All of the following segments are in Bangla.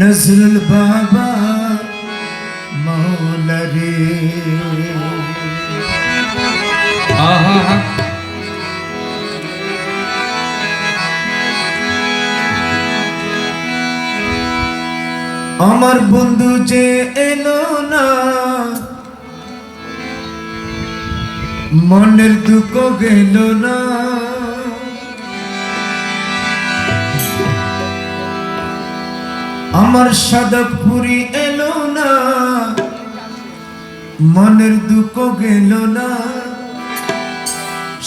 নজরুল বাবা মৌলারে আহা আমার বন্ধু যে এলো না মনের দুঃখ গেল না। আমার সাদা পুরী এলো না। মনের দুঃখ গেল না।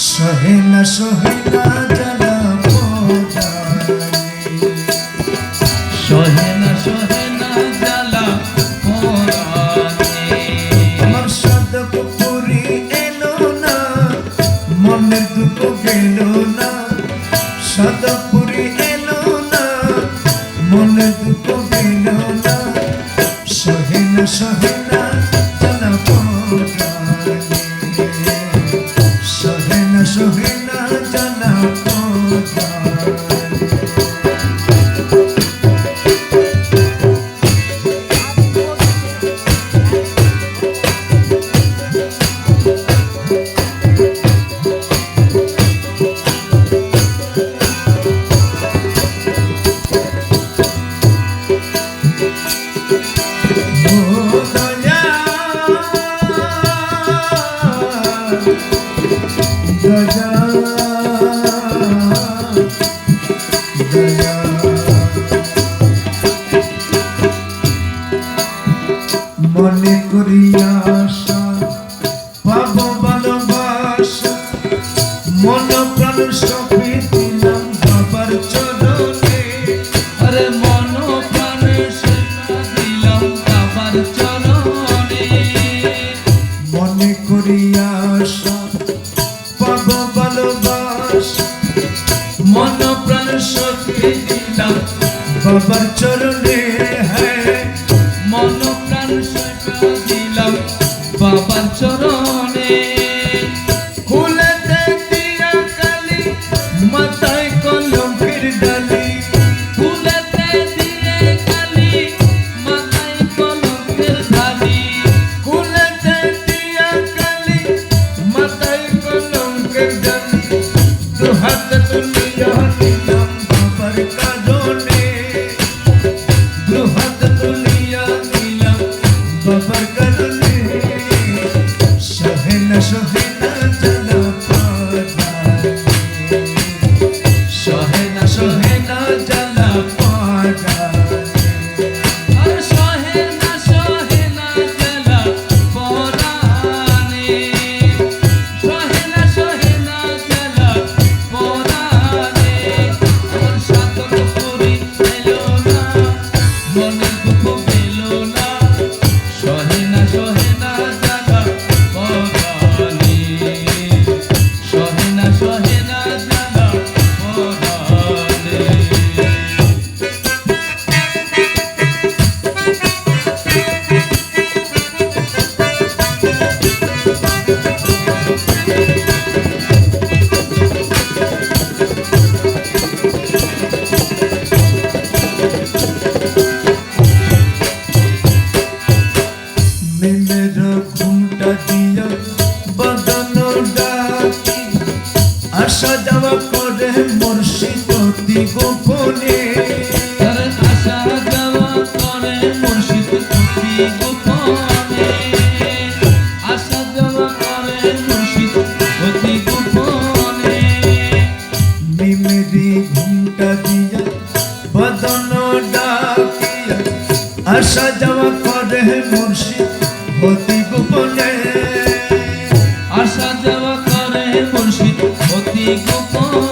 সহে না সহে না জানা i'm pressure প্রাণ শক্তি দিলাম বাবার চরণে হ্যাঁ মন প্রাণ শক্তি দিলাম। বাবার চরণে আসা যাওয়া করে মুর্শিদ অতি গোপনে। আসা যাওয়া করে মুর্শিদ অতি গোপনে। আসা যাওয়া করে মুর্শিদ অতি গোপনে। নিমেরি ঘুমটা দিয়া বদন ডাকিয়া আসা যাওয়া করে মুর্শিদ অতি গোপন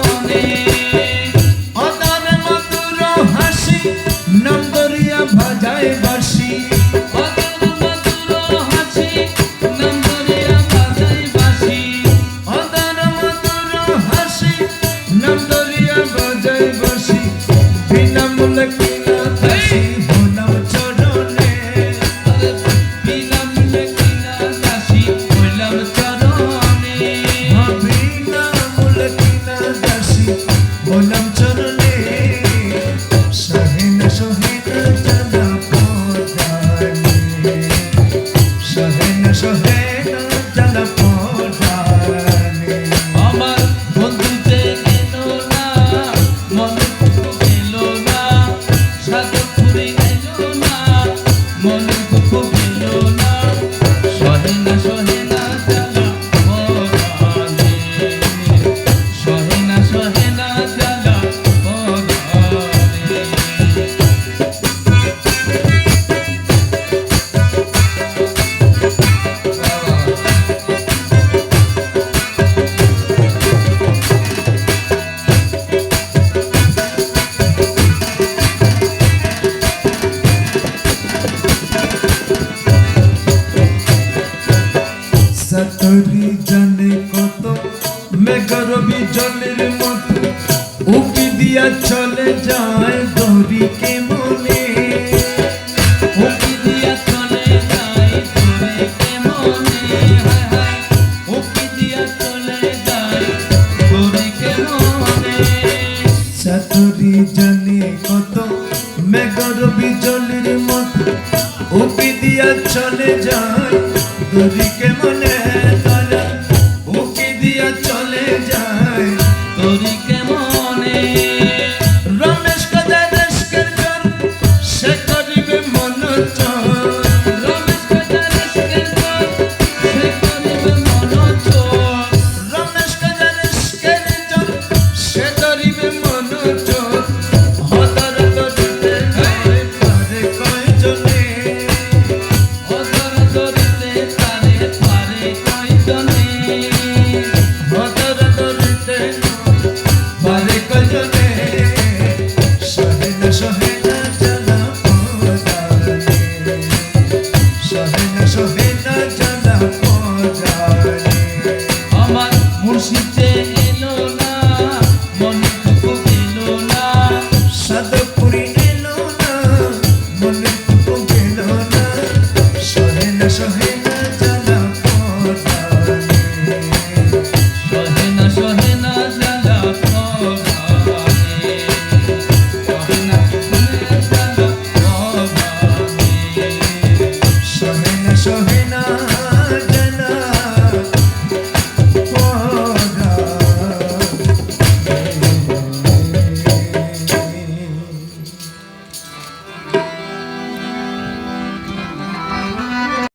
জানে কত মেঘরবি জলের মতো। উকি দিয়া চলে যায় দড়িকে মনে। উকি দিয়া চলে যায় হায় হায় উকি দিয়া চলে যায় তোরে কেমনে সাতরি জানে কত মেঘরবি জলের মতো। উকি দিয়া চলে যায় দড়িকে